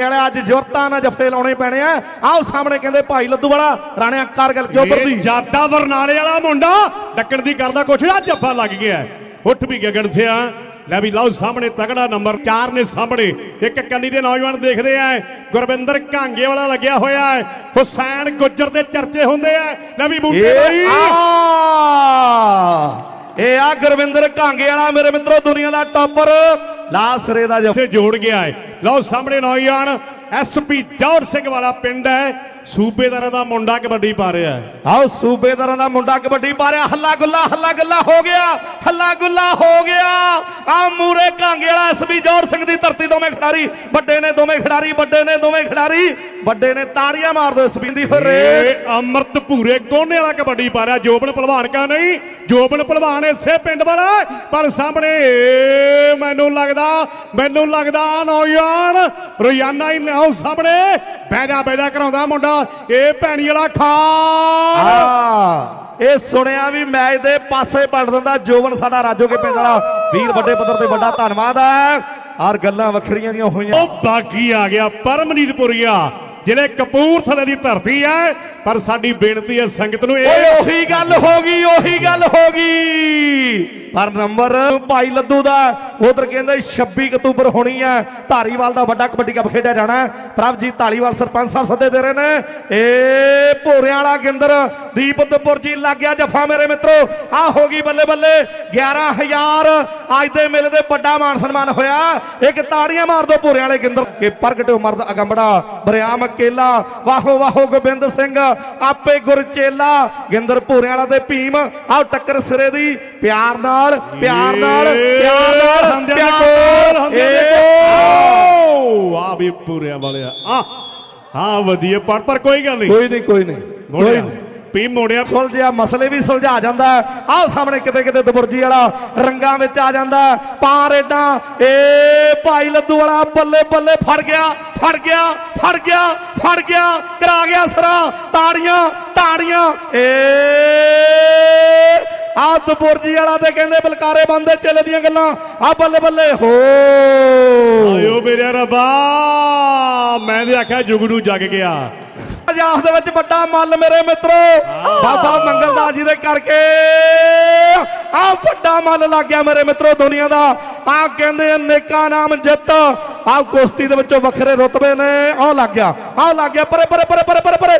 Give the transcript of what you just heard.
ਕਾਂਗੇ ਵਾਲੇ ਅੱਜ ਜੁਰਤਾਂ ਨਾਲ ਜੱਫੇ ਲਾਉਣੇ ਪੈਣੇ ਆ। ਆਓ ਸਾਹਮਣੇ ਕਹਿੰਦੇ ਭਾਈ ਲੱਦੂ ਵਾਲਾ ਰਾਣਿਆ ਕਾਰਗਲ ਇਹ ਦੀ ਜਾਦਾ ਬਰਨਾਲੇ ਵਾਲਾ ਮੁੰਡਾ ਡੱਕਣ ਦੀ ਕਰਦਾ ਕੁਛ ਨਾ ਜੱਫਾ ਲੱਗ ਗਿਆ। ਉੱਠ ਵੀ ਗਗਨ ਸਿਆ। ਲੈ ਵੀ ਲਓ ਸਾਹਮਣੇ ਤਗੜਾ ਨੰਬਰ 4 ਨੇ ਸਾਹਮਣੇ। ਇੱਕ ਕੱਲੀ ਦੇ ਨੌਜਵਾਨ ਦੇਖਦੇ ਆ। ਗੁਰਵਿੰਦਰ ਕਾਂਗੇ ਵਾਲਾ ਲੱਗਿਆ ਹੋਇਆ ਹੈ। ਹੁਸੈਨ ਗੁੱਜਰ ਦੇ ਚਰਚੇ ਹੁੰਦੇ ਆ। ਲੈ ਵੀ ਬੂਟੇ ਆ! ਇਹ ਆ ਗੁਰਵਿੰਦਰ ਕਾਂਗੇ ਵਾਲਾ ਮੇਰੇ ਮਿੱਤਰੋ ਦੁਨੀਆ ਦਾ ਟੌਪਰ। ਲਾਸਰੇ ਦਾ ਜੋੜ ਗਿਆ ਹੈ। ਲਓ ਸਾਹਮਣੇ ਨੌਜਵਾਨ ਐਸਪੀ ਜੌੜ ਸਿੰਘ ਵਾਲਾ ਪਿੰਡ ਹੈ। ਸੂਬੇਦਾਰਾਂ ਦਾ ਮੁੰਡਾ ਕਬੱਡੀ ਪਾ ਰਿਹਾ ਹੈ। ਆਓ ਸੂਬੇਦਾਰਾਂ ਦਾ ਮੁੰਡਾ ਕਬੱਡੀ ਪਾ ਰਿਹਾ। ਹੱਲਾ ਗੁੱਲਾ ਹੱਲਾ ਗੁੱਲਾ ਹੋ ਗਿਆ ਹੱਲਾ ਗੁੱਲਾ ਹੋ ਗਿਆ। ਆ ਮੂਰੇ ਕਾਂਗੇ ਵਾਲਾ ਐਸਬੀ ਜੌਰ ਸਿੰਘ ਦੀ ਧਰਤੀ ਦੋਵੇਂ ਖਿਡਾਰੀ ਵੱਡੇ ਨੇ ਦੋਵੇਂ ਖਿਡਾਰੀ ਵੱਡੇ ਨੇ ਦੋਵੇਂ ਖਿਡਾਰੀ। ਵੱਡੇ ਨੇ ਤਾੜੀਆਂ ਮਾਰ ਦੋ ਐਸਬੀ ਦੀ ਇਹ ਅਮਰਤ ਭੂਰੇ ਕੋਨੇ ਵਾਲਾ ਕਬੱਡੀ ਪਾ ਰਿਹਾ। ਜੋਬਨ ਭਲਵਾਨ ਕਾ ਨਹੀਂ ਜੋਬਨ ਭਲਵਾਨ ਇਸੇ ਪਿੰਡ ਵਾਲਾ। ਪਰ ਸਾਹਮਣੇ ਮੈਨੂੰ ਲੱਗਦਾ ਮੈਨੂੰ ਲੱਗਦਾ ਨੌਜਵਾਨ ਰੋਜ਼ਾਨਾ ਹੀ ਲਿਆਓ ਸਾਹਮਣੇ। ਬੈਜਾ ਬੈਜਾ ਕਰਾਉਂਦਾ ਮੁੰਡਾ। ਇਹ ਭੈਣੀ ਵਾਲਾ ਖਾਨ। ਇਹ ਸੁਣਿਆ ਵੀ ਮੈਚ ਦੇ ਪਾਸੇ ਪਲਟ ਦਿੰਦਾ। ਜੋਬਨ ਸਾਡਾ ਰਾਜੋਗੇ ਪਿੰਡ ਵਾਲਾ। ਵੀਰ ਵੱਡੇ ਪੱਧਰ ਤੇ ਵੱਡਾ ਧੰਨਵਾਦ ਹੈ। ਔਰ ਗੱਲਾਂ ਵੱਖਰੀਆਂ ਦੀਆਂ ਹੋਈਆਂ। ਉਹ ਬਾਗੀ ਆ ਗਿਆ ਪਰਮਨੀਤਪੁਰੀਆ ਜਿਹੜੇ ਕਪੂਰਥਲੇ ਦੀ ਧਰਤੀ ਹੈ, ਪਰ ਸਾਡੀ ਬੇਨਤੀ ਹੈ ਸੰਗਤ ਨੂੰ ਇਹ ਉਹੀ ਗੱਲ ਹੋ ਗਈ, ਉਹੀ ਗੱਲ ਹੋ ਗਈ। ਪਰ ਨੰਬਰ ਭਾਈ ਲੱਦੂ ਦਾ ਉਧਰ ਕਹਿੰਦੇ 26 ਅਕਤੂਬਰ ਹੋਣੀ ਹੈ, ਧਾਰੀਵਾਲ ਦਾ ਵੱਡਾ ਕਬੱਡੀ ਕੱਪ ਖੇਡਿਆ ਜਾਣਾ ਪ੍ਰਭਜੀਤ ਧਾਲੀਵਾਲ ਸਰਪੰਚ ਸਾਹਿਬ ਸੱਦੇ ਦੇ ਰਹੇ ਨੇ। ਏ ਭੋਰਿਆਂ ਵਾਲਾ ਗਿੰਦਰ ਦੀਪਦਪੁਰ ਜੀ ਲੱਗ ਗਿਆ ਜਫਾ ਮੇਰੇ ਮਿੱਤਰੋ। ਆ ਹੋ ਗਈ ਬੱਲੇ ਬੱਲੇ 11000 ਅੱਜ ਦੇ ਮੇਲੇ ਦੇ ਵੱਡਾ ਮਾਨ ਸਨਮਾਨ ਹੋਇਆ। ਇੱਕ ਤਾੜੀਆਂ ਮਾਰ ਦੋ ਭੋਰਿਆਂ ਵਾਲੇ ਗਿੰਦਰ। ਕਿ ਪ੍ਰਗਟ ਮਰਦ ਅਗੰਬੜਾ, ਬਰਿਆਮ ਕੇਲਾ। ਵਾਹੋ ਵਾਹੋ ਗੋਬਿੰਦ ਸਿੰਘ ਆਪੇ ਗੁਰਚੇਲਾ ਗਿੰਦਰ ਭੋਰਿਆਂ ਵਾਲਾ ਤੇ ਭੀਮ ਆਓ ਟੱਕਰ ਸਿਰੇ ਦੀ। ਪਿਆਰ ਨਾਲ ਪਿਆਰ ਨਾਲ ਪਿਆਰ ਨਾਲ ਪਿਆਰ ਆ ਵੀ ਪੂਰਿਆ ਵਾਲਿਆ ਆ। ਹਾਂ ਵਧੀਆ ਪਰ ਪਰ ਕੋਈ ਗੱਲ ਨਹੀਂ। ਕੋਈ ਨਹੀਂ ਕੋਈ ਨਹੀਂ। ਕੋਈ ਨਹੀਂ। ਪੀ ਮੋੜਿਆ। ਸੁਲਝਿਆ ਮਸਲੇ ਵੀ ਸੁਲਝਾ ਜਾਂਦਾ ਆਹ ਸਾਹਮਣੇ ਕਿਤੇ ਕਿਤੇ ਦਬੁਰਜੀ ਵਾਲਾ ਰੰਗਾਂ ਵਿੱਚ ਆ ਜਾਂਦਾ ਪਾਰ ਏਡਾ ਏ ਭਾਈ ਲੱਦੂ ਵਾਲਾ ਬੱਲੇ ਬੱਲੇ ਫੜ ਗਿਆ ਫੜ ਗਿਆ ਫੜ ਗਿਆ ਫੜ ਗਿਆ ਕਰਾ ਗਿਆ ਸਰਾ। ਤਾੜੀਆਂ ਤਾੜੀਆਂ ਏ ਆ ਦਬੁਰਜੀ ਵਾਲਾ ਤੇ ਕਹਿੰਦੇ ਬਲਕਾਰੇ ਬੰਦੇ ਚੱਲ ਦੀਆਂ ਗੱਲਾਂ। ਆ ਬੱਲੇ ਬੱਲੇ ਹੋ। ਆਇਓ ਮੇਰੇ ਰੱਬਾ ਮੈਂ ਤੇ ਆਖਿਆ ਜੁਗੜੂ ਜਗ ਗਿਆ। ਪੰਜਾਬ ਦੇ ਵਿੱਚ ਵੱਡਾ ਮੱਲ ਮੇਰੇ ਮਿੱਤਰੋ। ਬਾਬਾ ਮੰਗਲਦਾਸ ਜੀ ਦੇ ਕਰਕੇ ਆ ਵੱਡਾ ਮੱਲ ਲੱਗ ਗਿਆ ਮੇਰੇ ਮਿੱਤਰੋ ਦੁਨੀਆ ਦਾ। ਆ ਕਹਿੰਦੇ ਨੇਕਾ ਨਾਮ ਜਿੱਤ। ਆ ਕੁਸ਼ਤੀ ਦੇ ਵਿੱਚੋਂ ਵੱਖਰੇ ਰੁਤਬੇ ਨੇ। ਆ ਲੱਗ ਗਿਆ, ਆ ਲੱਗ ਗਿਆ, ਪਰੇ ਪਰੇ ਪਰੇ ਪਰੇ ਪਰੇ ਪਰੇ।